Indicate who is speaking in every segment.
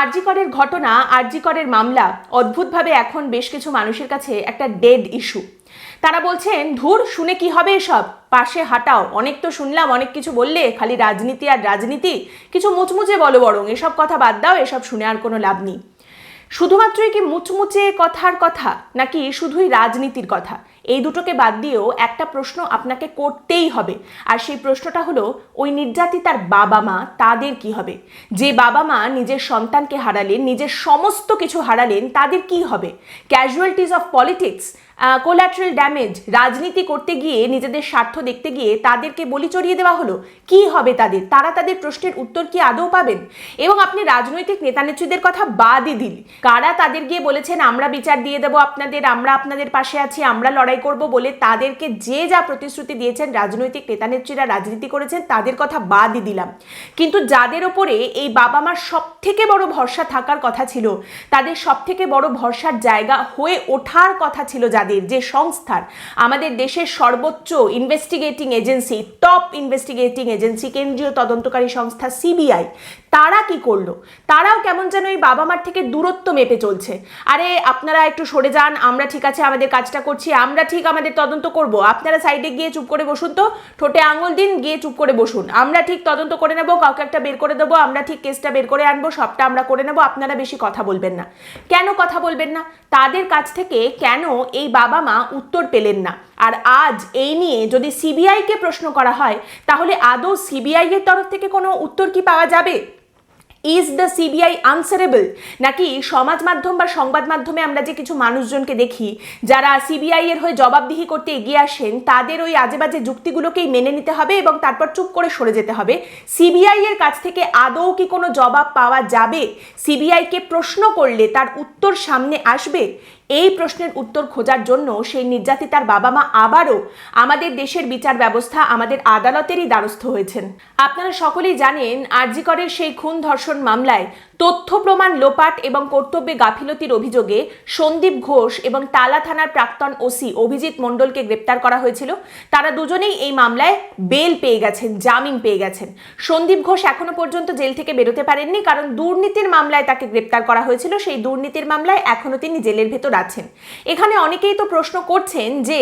Speaker 1: আরজিকরের ঘটনা, আরজিকরের মামলা অদ্ভুতভাবে এখন বেশ কিছু মানুষের কাছে একটা ডেড ইস্যু তারা বলছেন, ধুর, শুনে কি হবে এসব? পাশে হাঁটাও। অনেক তো শুনলাম, অনেক কিছু বললে, খালি রাজনীতি আর রাজনীতি। কিছু মুচমুচে বলো বরং, এসব কথা বাদ দাও, এসব শুনে আর কোনো লাভ নেই। শুধুমাত্রই কি মুচমুচে কথার কথা, নাকি শুধুই রাজনীতির কথা? এই দুটোকে বাদ দিয়েও একটা প্রশ্ন আপনাকে করতেই হবে। আর সেই প্রশ্নটা হলো, ওই নির্যাতিতার বাবা মা, তাদের কি হবে? যে বাবা মা নিজের সন্তানকে হারালেন, নিজের সমস্ত কিছু হারালেন, তাদের কি হবে? Casualties of politics collateral damage রাজনীতি করতে গিয়ে নিজেদের স্বার্থ দেখতে গিয়ে তাদেরকে বলি চড়িয়ে দেওয়া হলো। কি হবে তাদের? তারা তাদের প্রশ্নের উত্তর কি আদৌ পাবেন? এবং আপনি রাজনৈতিক নেতানেত্রীদের কথা বাদই দিন। কারা তাদের গিয়ে বলেছেন, আমরা বিচার দিয়ে দেবো আপনাদের, আমরা আপনাদের পাশে আছি, আমরা লড়াই করব বলে তাদেরকে যে যা প্রতিশ্রুতি দিয়েছেন রাজনৈতিক নেতানেত্রীরা রাজনীতি করেছেন, তাদের কথা বাদই দিলাম। কিন্তু যাদের ওপরে এই বাবা মার সব থেকে বড় ভরসা থাকার কথা ছিল, তাদের সব থেকে বড় ভরসার জায়গা হয়ে ওঠার কথা ছিল যাদের যে সংস্থার, আমাদের দেশের সর্বোচ্চ investigating agency top investigating agency কেন্দ্রীয় তদন্তকারী সংস্থা সিবিআই তারা কি করল? তারাও কেমন যেন এই বাবা মার থেকে দূরত্ব মেপে চলছে। আরে, আপনারা একটু সরে যান, আমরা ঠিক আছে, আমাদের কাজটা করছি, আমরা ঠিক আমাদের তদন্ত করব। আপনারা সাইডে গিয়ে চুপ করে বসুন তো, ঠোঁটে আঙুল দিন, গিয়ে চুপ করে বসুন। আমরা ঠিক তদন্ত করে নেব, কাউকে একটা বের করে দেবো, আমরা ঠিক কেসটা বের করে আনব, সবটা আমরা করে নেব, আপনারা বেশি কথা বলবেন না। কেন কথা বলবেন না? তাদের কাছ থেকে কেন এই বাবা মা উত্তর পেলেন না। আর আজ এই নিয়ে যদি সিবিআইকে প্রশ্ন করা হয়, তাহলে আদৌ সিবিআই এর তরফ থেকে কোনো উত্তর কি পাওয়া যাবে? ইজ দ্য সিবিআই আনসারেবল নাকি সমাজ মাধ্যম বা সংবাদ মাধ্যমে আমরা যে কিছু মানুষজনকে দেখি, যারা সিবিআই এর হয়ে জবাবদিহি করতে এগিয়ে আসেন, তাদের ওই আজে বাজে যুক্তিগুলোকেই মেনে নিতে হবে এবং তারপর চুপ করে সরে যেতে হবে। সিবিআই এর কাছ থেকে আদৌ কি কোনো জবাব পাওয়া যাবে? সিবিআইকে প্রশ্ন করলে তার উত্তর সামনে আসবে? এই প্রশ্নের উত্তর খোঁজার জন্য সেই নির্যাতিতার বাবা মা আবারও আমাদের দেশের বিচার ব্যবস্থা আমাদের আদালতেরই দ্বারস্থ হয়েছেন। আপনারা সকলেই জানেন আরজিকরের সেই খুন ধর্ষণ মামলায় তথ্য প্রমাণ লোপাট এবং কর্তব্যে গাফিলতির অভিযোগে সন্দীপ ঘোষ এবং টালা থানার প্রাক্তন ওসি অভিজিৎ মণ্ডলকে গ্রেপ্তার করা হয়েছিল। তারা দুজনেই এই মামলায় বেল পেয়ে গেছেন, জামিন পেয়ে গেছেন। সন্দীপ ঘোষ এখনও পর্যন্ত জেল থেকে বেরোতে পারেননি, কারণ দুর্নীতির মামলায় তাকে গ্রেপ্তার করা হয়েছিল। সেই দুর্নীতির মামলায় এখনও তিনি জেলের ভেতর আছেন। এখানে অনেকেই তো প্রশ্ন করছেন যে,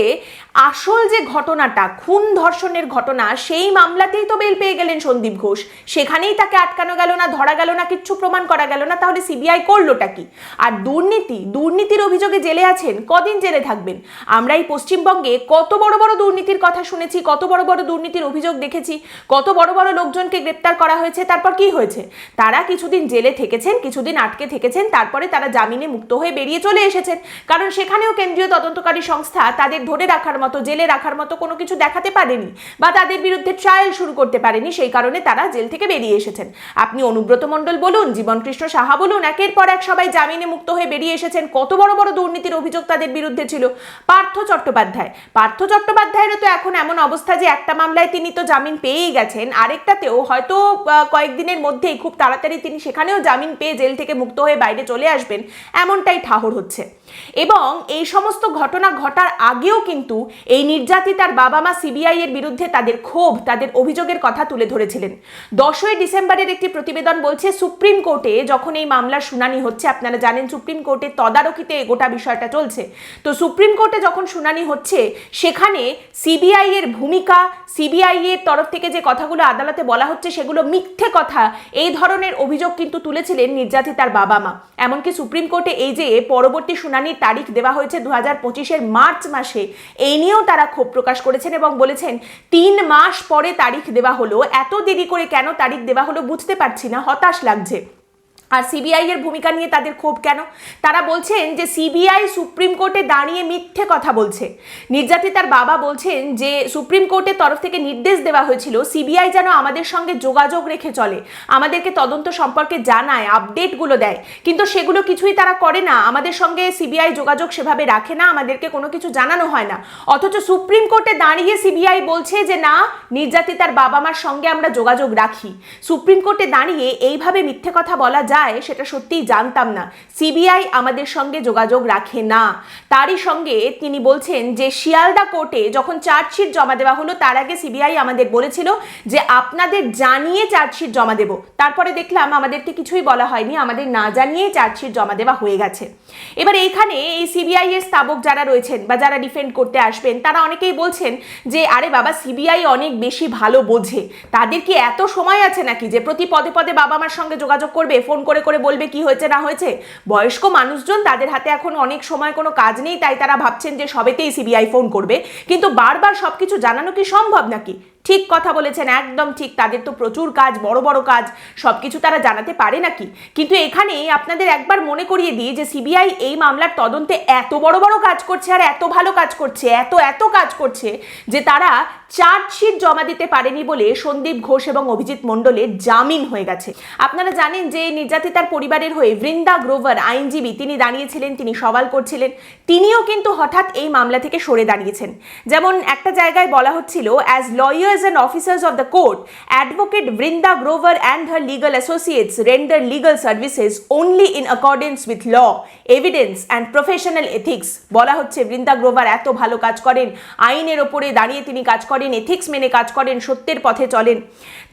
Speaker 1: আসল যে ঘটনাটা, খুন ধর্ষণের ঘটনা, সেই মামলাতেই তো বেল পেয়ে গেলেন সন্দীপ ঘোষ। সেখানেই তাকে আটকানো গেল না, ধরা গেল না, কিচ্ছু প্রমাণ করা গেল না, তাহলে সিবিআই করলোটা কি? আর দুর্নীতি, দুর্নীতির অভিযোগে জেলে আছেন, কদিন জেলে থাকবেন? আমরা এই পশ্চিমবঙ্গে কত বড় বড় দুর্নীতির কথা শুনেছি, কত বড় বড় দুর্নীতির অভিযোগ দেখেছি, কত বড় বড় লোকজনকে গ্রেপ্তার করা হয়েছে, তারপর কি হয়েছে? তারা কিছুদিন জেলে থেকেছেন, কিছুদিন আটকে থেকেছেন, তারপরে তারা জামিনে মুক্ত হয়ে বেরিয়ে চলে এসেছেন। কারণ সেখানেও কেন্দ্রীয় তদন্তকারী সংস্থা তাদের ধরে রাখার মতো, জেলে রাখার মতো কোনো কিছু দেখাতে পারেনি বা তাদের বিরুদ্ধে ট্রায়াল শুরু করতে পারেনি, সেই কারণে তারা জেল থেকে বেরিয়ে এসেছেন। আপনি অনুব্রত মণ্ডল বলুন জীবনকৃষ্ণ সাহা বলুন, একের পর এক সবাই জামিনে মুক্ত হয়ে বেরিয়ে এসেছেন। কত বড় বড় দুর্নীতির অভিযোগ তাদের বিরুদ্ধে ছিল। পার্থ চট্টোপাধ্যায়। পার্থ চট্টোপাধ্যায়েরও তো এখন এমন অবস্থা যে একটা মামলায় তিনি তো জামিন পেয়েই গেছেন। আরেকটাতেও হয়তো কয়েকদিনের মধ্যেই খুব তাড়াতাড়ি তিনি সেখানেও জামিন পেয়ে জেল থেকে মুক্ত হয়ে বাইরে চলে আসবেন। এমনটাই ঠাহর হচ্ছে। এবং এই সমস্ত ঘটনা ঘটার আগেও কিন্তু এই নির্যাতিতার বাবা মা সিবিআই এর বিরুদ্ধে তাদের ক্ষোভ, তাদের অভিযোগের কথা তুলে ধরেছিলেন। দশই ডিসেম্বরের একটি প্রতিবেদন বলছে, সুপ্রিম কোর্টে যখন এই মামলার শুনানি হচ্ছে, আপনারা জানেন সুপ্রিম কোর্টের তদারকিতে গোটা বিষয়টা চলছে। তো সুপ্রিম কোর্টে যখন শুনানি হচ্ছে, সেখানে সিবিআই এর ভূমিকা, সিবিআই এর তরফ থেকে যে কথাগুলো আদালতে বলা হচ্ছে, সেগুলো মিথ্যে কথা। এই ধরনের অভিযোগ কিন্তু তুলেছিলেন নির্যাতিতার বাবা মা। এমনকি সুপ্রিম কোর্টে এই যে পরবর্তী শুনানির তারিখ দেওয়া হয়েছে দু হাজার পঁচিশের মার্চ মাসে, এই নিয়েও তারা ক্ষোভ প্রকাশ করেছেন এবং বলেছেন, তিন মাস পরে তারিখ দেওয়া হলো। এত দেরি করে কেন তারিখ দেওয়া হলো বুঝতে পারছি না, হতাশ লাগছে। আর সিবিআই এর ভূমিকা নিয়ে তাদের ক্ষোভ কেন? তারা বলছেন যে সিবিআই সুপ্রিম কোর্টে দাঁড়িয়ে মিথ্যে কথা বলছে। নির্যাতিতার বাবা বলছেন যে সুপ্রিম কোর্টের তরফ থেকে নির্দেশ দেওয়া হয়েছিল সিবিআই যেন আমাদের সঙ্গে যোগাযোগ রেখে চলে, আমাদেরকে তদন্ত সম্পর্কে জানায়, আপডেটগুলো দেয়। কিন্তু সেগুলো কিছুই তারা করে না, আমাদের সঙ্গে সিবিআই যোগাযোগ সেভাবে রাখে না, আমাদেরকে কোনো কিছু জানানো হয় না। অথচ সুপ্রিম কোর্টে দাঁড়িয়ে সিবিআই বলছে যে না নির্যাতিতার বাবা মার সঙ্গে আমরা যোগাযোগ রাখি। সুপ্রিম কোর্টে দাঁড়িয়ে এইভাবে মিথ্যে কথা বলা যায় যায় সেটা সত্যিই জানতাম না। সিবিআই আমাদের সঙ্গে যোগাযোগ রাখে না। তারই সঙ্গে তিনি বলছেন যে, শিয়ালদা কোর্টে যখন চার্জশিট জমা দেওয়া হলো, তার আগে সিবিআই আমাদের বলেছিল যে, আপনাদের জানিয়ে চার্জশিট জমা দেব। তারপরে দেখলাম আমাদেরকে কিছুই বলা হয়নি, আমাদের না জানিয়ে চার্জশিট জমা দেওয়া হয়ে গেছে। এবার এইখানে এই সিবিআই এর স্থাবক যারা রয়েছেন বা যারা ডিফেন্ড করতে আসবেন, তারা অনেকেই বলছেন যে, আরে বাবা, সিবিআই অনেক বেশি ভালো বোঝে। তাদের কি এত সময় আছে নাকি যে, প্রতি পদে পদে বাবা মার সঙ্গে যোগাযোগ করবে, ফোন করে করে বলবে কি হয়েছে, না হয়েছে? বয়স্ক মানুষজন তাদের হাতে এখন অনেক সময় কোনো কাজ নেই, তাই তারা ভাবছেন যে সবেতেই সিবিআই ফোন করবে। কিন্তু বারবার সবকিছু জানানো কি সম্ভব নাকি? ঠিক কথা বলেছেন, একদম ঠিক। তাদের তো প্রচুর কাজ, বড় বড় কাজ সব কিছু তারা জানাতে পারে নাকি? কিন্তু এখানে আপনাদের একবার মনে করিয়ে দিই যে সিবিআই এই মামলার তদন্তে এত বড় বড় কাজ করছে আর এত ভালো কাজ করছে, এত এত কাজ করছে যে তারা চার্জশিট জমা দিতে পারেনি বলে সন্দীপ ঘোষ এবং অভিজিৎ মণ্ডলের জামিন হয়ে গেছে। আপনারা জানেন যে নির্যাতিতার পরিবারের হয়ে বৃন্দা গ্রোভার আইনজীবী তিনি দাঁড়িয়েছিলেন, তিনি সওয়াল করছিলেন। তিনিও কিন্তু হঠাৎ এই মামলা থেকে সরে দাঁড়িয়েছেন। যেমন একটা জায়গায় বলা হচ্ছিল as lawyers and officers of the court advocate Brinda Grover and her legal associates render legal services only in accordance with law evidence and professional ethics বলা হচ্ছে বৃন্দা গ্রোভার এত ভালো কাজ করেন, আইনের ওপরে দাঁড়িয়ে তিনি কাজ করেন এথিক্স মেনে কাজ করেন, সত্যের পথে চলেন।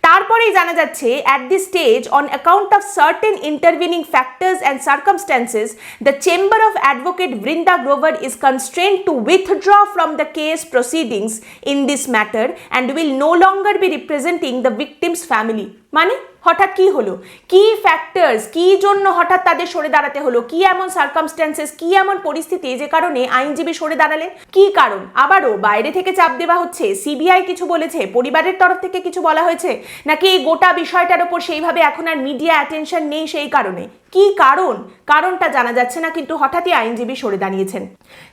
Speaker 1: তারপরেই জানা যাচ্ছে at this stage on account of certain intervening factors and circumstances the chamber of advocate Brinda Grover is constrained to withdraw from the case proceedings in this matter and will no longer be representing the victim's family Money. হঠাৎ কি হলো? কি factors কি জন্য হঠাৎ তাদের সরে দাঁড়াতে হলো? কি এমন সার্কামস্ট্যান্সেস কি এমন পরিস্থিতি যে কারণে আইনজীবী সরে দাঁড়ালেন কি কারণ? আবারও বাইরে থেকে চাপ দেওয়া হচ্ছে? সিবিআই কিছু বলেছে? পরিবারের তরফ থেকে কিছু বলা হয়েছে? নাকি এই গোটা বিষয়টার ওপর সেইভাবে এখন আর মিডিয়া অ্যাটেনশন নেই সেই কারণে? কি কারণ? কারণটা জানা যাচ্ছে না, কিন্তু হঠাৎই আইনজীবী সরে দাঁড়িয়েছেন।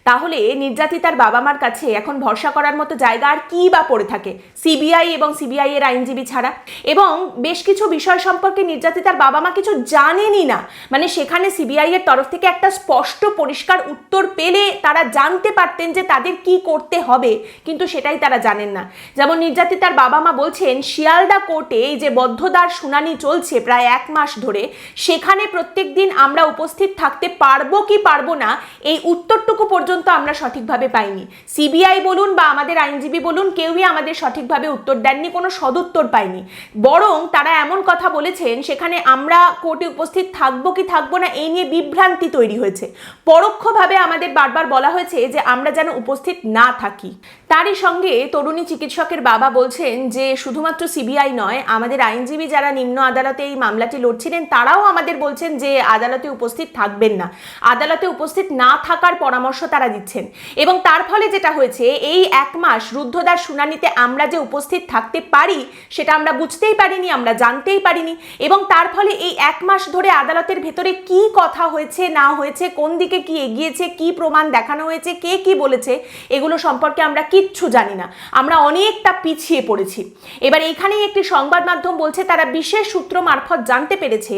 Speaker 1: তাহলে নির্যাতিতার বাবা মার কাছে এখন ভরসা করার মতো জায়গা আর কি বা পড়ে থাকে? সিবিআই এবং সিবিআই এর আইনজীবী ছাড়া? এবং বেশ কিছু বিষয় সম্পর্কে নির্যাতিতার বাবা মা কিছু জানেনই না। মানে সেখানে সিবিআই এর তরফ থেকে একটা স্পষ্ট পরিষ্কার উত্তর পেলে তারা জানতে পারতেন যে তাদের কি করতে হবে, কিন্তু সেটাই তারা জানেন না। যেমন নির্যাতিতার বাবা মা বলছেন, শিয়ালদা কোর্টে এই যে বদ্ধদার শুনানি চলছে প্রায় এক মাস ধরে, সেখানে প্রত্যেক দিন আমরা উপস্থিত থাকতে পারব কি পারব না, এই উত্তরটুকু পর্যন্ত আমরা সঠিকভাবে পাইনি। সিবিআই বলুন বা আমাদের আইনজীবী বলুন, কেউই আমাদের সঠিকভাবে উত্তর দেননি, কোনো সদুত্তর পাইনি বরং তারা এমন কথা বলেছেন, সেখানে আমরা কোর্টে উপস্থিত থাকব কি থাকব না, এই নিয়ে বিভ্রান্তি তৈরি হয়েছে। পরোক্ষভাবে আমাদের বারবার বলা হয়েছে যে আমরা যেন উপস্থিত না থাকি। তারই সঙ্গে তরুণী চিকিৎসকের বাবা বলছেন যে শুধুমাত্র সিবিআই নয়, আমাদের আইনজীবী যারা নিম্ন আদালতে এই মামলাটি লড়ছিলেন, তারাও আমাদের বলছেন যে আদালতে উপস্থিত থাকবেন না। আদালতে উপস্থিত না থাকার পরামর্শ তারা দিচ্ছেন। এবং তার ফলে যেটা হয়েছে, এই এক মাস রুদ্ধদার শুনানিতে আমরা যে উপস্থিত থাকতে পারি, সেটা আমরা বুঝতেই পারিনি, আমরা জানতেই পারিনি। এবং তার ফলে এই এক মাস ধরে আদালতের ভেতরে কি কথা হয়েছে, না হয়েছে, কোন দিকে কি এগিয়েছে, কি প্রমাণ দেখানো হয়েছে, কে কি বলেছে, এগুলো সম্পর্কে আমরা কিচ্ছু জানি না। আমরা অনেকটা পিছিয়ে পড়েছি। এবার এখানেই একটি সংবাদ মাধ্যম বলছে, তারা বিশেষ সূত্র মারফত জানতে পেরেছে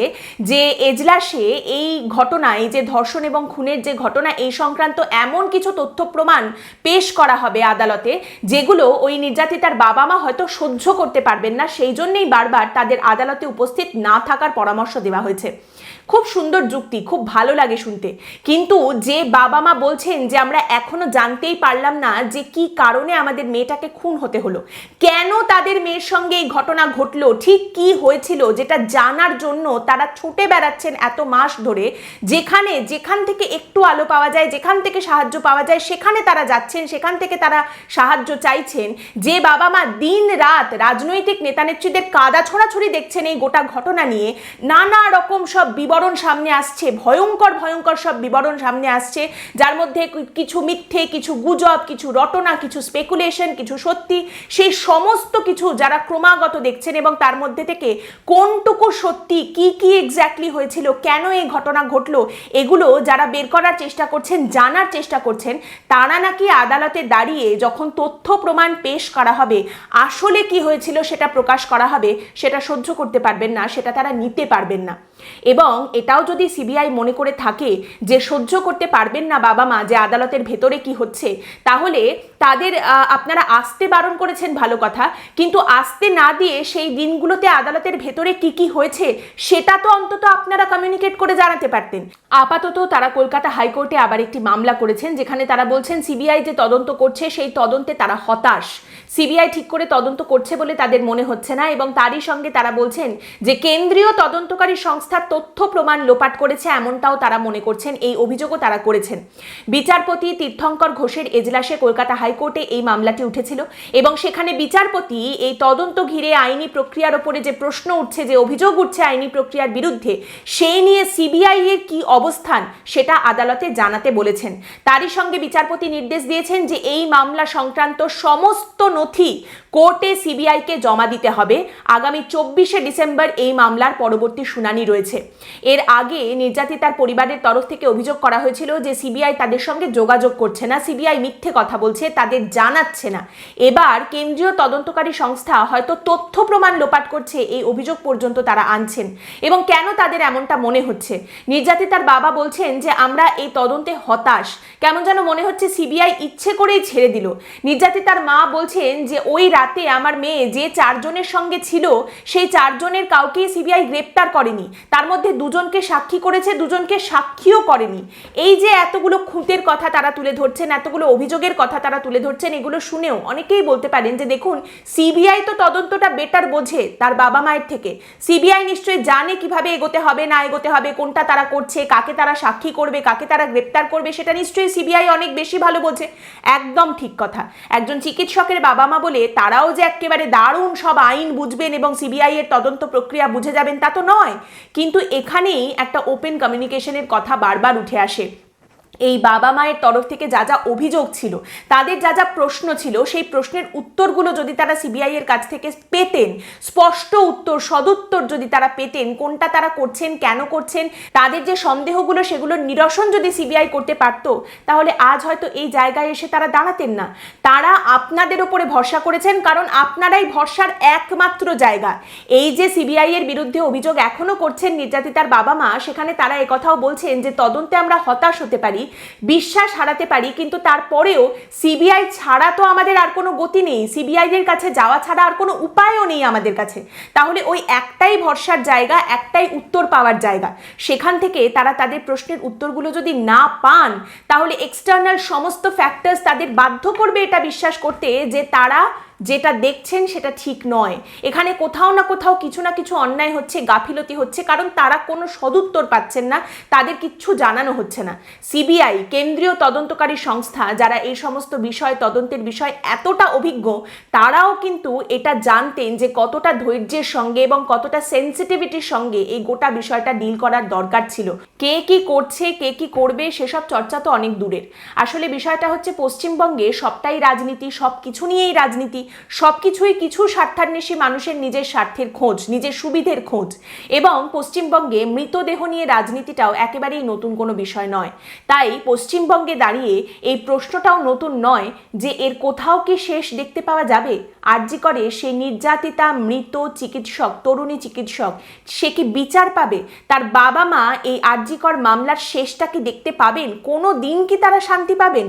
Speaker 1: যে এজলাসে এই ঘটনায় যে ধর্ষণ এবং খুনের যে ঘটনা, এই সংক্রান্ত এমন কিছু তথ্য প্রমাণ পেশ করা হবে আদালতে, যেগুলো ওই নির্যাতিতার বাবা মা হয়তো সহ্য করতে পারবেন না। সেই জন্যই বারবার তাদের আদালতে উপস্থিত না থাকার পরামর্শ দেওয়া হয়েছে। খুব সুন্দর যুক্তি, খুব ভালো লাগে শুনতে। কিন্তু যে বাবা মা বলছেন যে আমরা এখনও জানতেই পারলাম না যে কি কারণে আমাদের মেয়েটাকে খুন হতে হলো। কেন তাদের মেয়ের সঙ্গে এই ঘটনা ঘটলো? ঠিক কি হয়েছিল? যেটা জানার জন্য তারা ছুটে বেড়াচ্ছেন এত মাস ধরে। যেখানে, যেখান থেকে একটু আলো পাওয়া যায়, যেখান থেকে সাহায্য পাওয়া যায়, সেখানে তারা যাচ্ছেন, সেখান থেকে তারা সাহায্য চাইছেন। যে বাবা মা দিন রাত রাজনৈতিক নেতানেত্রীদের কাদা ছোড়াছড়ি দেখছেন এই গোটা ঘটনা নিয়ে, নানা রকম সব বিবরণ সামনে আসছে, ভয়ঙ্কর ভয়ঙ্কর সব বিবরণ সামনে আসছে, যার মধ্যে কিছু মিথ্যে, কিছু গুজব, কিছু রটনা, কিছু স্পেকুলেশন কিছু সত্যি, সেই সমস্ত কিছু যারা ক্রমাগত দেখছেন এবং তার মধ্যে থেকে কোনটুকু সত্যি, কি কি এক্স্যাক্টলি হয়েছিল, কেন এই ঘটনা ঘটলো, এগুলো যারা বের করার চেষ্টা করছেন, জানার চেষ্টা করছেন, তারা নাকি আদালতে দাঁড়িয়ে যখন তথ্য প্রমাণ পেশ করা হবে, আসলে কি হয়েছিল সেটা প্রকাশ করা হবে, সেটা সহ্য করতে পারবেন না সেটা তারা নিতে পারবেন না। এবং এটাও যদি সিবিআই মনে করে থাকে যে সহ্য করতে পারবেন না বাবা মা, যে আদালতের ভেতরে কি হচ্ছে, তাহলে তাদের আপনারা আসতে বারণ করেছেন ভালো কথা, কিন্তু আসতে না দিয়ে সেই দিনগুলোতে আদালতের ভেতরে কি কি হয়েছে, সেটা তো অন্তত আপনারা কমিউনিকেট করে জানাতে পারতেন। আপাতত তারা কলকাতা হাইকোর্টে আবার একটি মামলা করেছেন, যেখানে তারা বলছেন সিবিআই যে তদন্ত করছে, সেই তদন্তে তারা হতাশ। সিবিআই ঠিক করে তদন্ত করছে বলে তাদের মনে হচ্ছে না এবং তারই সঙ্গে তারা বলছেন যে কেন্দ্রীয় তদন্তকারী সংস্থার তথ্য প্রমাণ লোপাট করেছে এমনটাও তারা মনে করছেন, এই অভিযোগও তারা করেছেন। বিচারপতি তীর্থঙ্কর ঘোষের এজলাসে কলকাতা হাইকোর্টে এই মামলাটি উঠেছিল এবং সেখানে বিচারপতি এই তদন্ত ঘিরে আইনি প্রক্রিয়ার ওপরে যে প্রশ্ন উঠছে, যে অভিযোগ উঠছে আইনি প্রক্রিয়ার বিরুদ্ধে সেই নিয়ে সিবিআই এর কি অবস্থান সেটা আদালতে জানাতে বলেছেন। তারই সঙ্গে বিচারপতি নির্দেশ দিয়েছেন যে এই মামলা সংক্রান্ত সমস্ত নথি কোর্টে সিবিআইকে জমা দিতে হবে। আগামী চব্বিশে ডিসেম্বর এই মামলার পরবর্তী শুনানি রয়েছে। এর আগে নির্যাতিতার পরিবারের তরফ থেকে অভিযোগ করা হয়েছিল যে সিবিআই তাদের সঙ্গে যোগাযোগ করছে না, সিবিআই মিথ্যে কথা বলছে, তাদের জানাচ্ছে না। এবার কেন্দ্রীয় তদন্তকারী সংস্থা হয়তো তথ্য প্রমাণ লোপাট করছে, এই অভিযোগ পর্যন্ত তারা আনছেন। এবং কেন তাদের এমনটা মনে হচ্ছে? নির্যাতিতার বাবা বলছেন যে, আমরা এই তদন্তে হতাশ। কেমন যেন মনে হচ্ছে সিবিআই ইচ্ছে করেই ছেড়ে দিল। নির্যাতিতার মা বলছেন যে, ওই রাতে আমার মেয়ে যে চারজনের সঙ্গে ছিল, সেই চারজনের কাউকেই সিবিআই গ্রেপ্তার করেনি। তার মধ্যে দুজনকে সাক্ষী করেছে, দুজনকে সাক্ষীও করেনি। এই যে এতগুলো খুঁতের কথা তারা তুলে ধরছেন, এতগুলো অভিযোগের কথা তারা তুলে ধরছেন, এগুলো শুনেও অনেকেই বলতে পারেন যে দেখুন, সিবিআই তো তদন্তটা বেটার বোঝে তার বাবা মায়ের থেকে। সিবিআই নিশ্চয়ই জানে কীভাবে এগোতে হবে, না এগোতে হবে, কোনটা তারা করছে, কাকে তারা সাক্ষী করবে, কাকে তারা গ্রেপ্তার করবে, সেটা নিশ্চয়ই সিবিআই অনেক বেশি ভালো বোঝে। একদম ঠিক কথা। একজন চিকিৎসকের বাবা মা বলে তারাও যে একেবারে দারুণ সব আইন বুঝবেন এবং সিবিআই এর তদন্ত প্রক্রিয়া বুঝে যাবেন তা তো নয়। কিন্তু এখানেই একটা ওপেন কমিউনিকেশনের কথা বারবার উঠে আসে। এই বাবা মায়ের তরফ থেকে যা যা অভিযোগ ছিল, তাদের যা যা প্রশ্ন ছিল, সেই প্রশ্নের উত্তরগুলো যদি তারা সিবিআই এর কাছ থেকে পেতেন, স্পষ্ট উত্তর, সদুত্তর যদি তারা পেতেন, কোনটা তারা করছেন, কেন করছেন, তাদের যে সন্দেহগুলো সেগুলোর নিরসন যদি সিবিআই করতে পারত, তাহলে আজ হয়তো এই জায়গায় এসে তারা দাঁড়াতেন না। তারা আপনাদের ওপরে ভরসা করেছেন, কারণ আপনারাই ভরসার একমাত্র জায়গা। এই যে সিবিআই এর বিরুদ্ধে অভিযোগ এখনও করছেন নির্যাতিতার বাবা মা, সেখানে তারা একথাও বলছেন যে তদন্তে আমরা হতাশ হতে পারি বিশ্বাস হারাতে পারি, কিন্তু তারপরেও সিবিআই ছাড়া তো আমাদের আর কোনো গতি নেই। সিবিআই এর কাছে যাওয়া ছাড়া আর কোনো উপায়ও নেই আমাদের কাছে। তাহলে ওই একটাই ভরসার জায়গা, একটাই উত্তর পাওয়ার জায়গা। সেখান থেকে তারা তাদের প্রশ্নের উত্তরগুলো যদি না পান, তাহলে এক্সটার্নাল সমস্ত ফ্যাক্টরস তাদের বাধ্য করবে এটা বিশ্বাস করতে যে তারা যেটা দেখছেন সেটা ঠিক নয়। এখানে কোথাও না কোথাও কিছু না কিছু অন্যায় হচ্ছে, গাফিলতি হচ্ছে, কারণ তারা কোনো সদুত্তর পাচ্ছেন না, তাদের কিচ্ছু জানানো হচ্ছে না। সিবিআই, কেন্দ্রীয় তদন্তকারী সংস্থা, যারা এই সমস্ত বিষয়, তদন্তের বিষয় এতটা অভিজ্ঞ, তারাও কিন্তু এটা জানতেন যে কতটা ধৈর্যের সঙ্গে এবং কতটা সেন্সিটিভিটির সঙ্গে এই গোটা বিষয়টা ডিল করার দরকার ছিল। কে কি করছে, কে কি করবে, সেসব চর্চা তো অনেক দূরের। আসলে বিষয়টা হচ্ছে পশ্চিমবঙ্গে সবটাই রাজনীতি সব কিছু নিয়েই রাজনীতি। সব কিছুই কিছু স্বার্থান্বেষী মানুষের নিজের স্বার্থের খোঁজ, নিজের সুবিধের খোঁজ। এবং পশ্চিমবঙ্গে মৃতদেহ নিয়ে রাজনীতিটাও একেবারেই নতুন কোনো বিষয় নয়। তাই পশ্চিমবঙ্গে দাঁড়িয়ে এই প্রশ্নটাও নতুন নয় যে এর কোথাও কি শেষ দেখতে পাওয়া যাবে? আরজি করে, সে নির্যাতিতা, মৃত চিকিৎসক, তরুণী চিকিৎসক, সে কি বিচার পাবে? তার বাবা মা এই আরজিকর মামলার শেষটা কি দেখতে পাবেন? কোনো দিন কি তারা শান্তি পাবেন?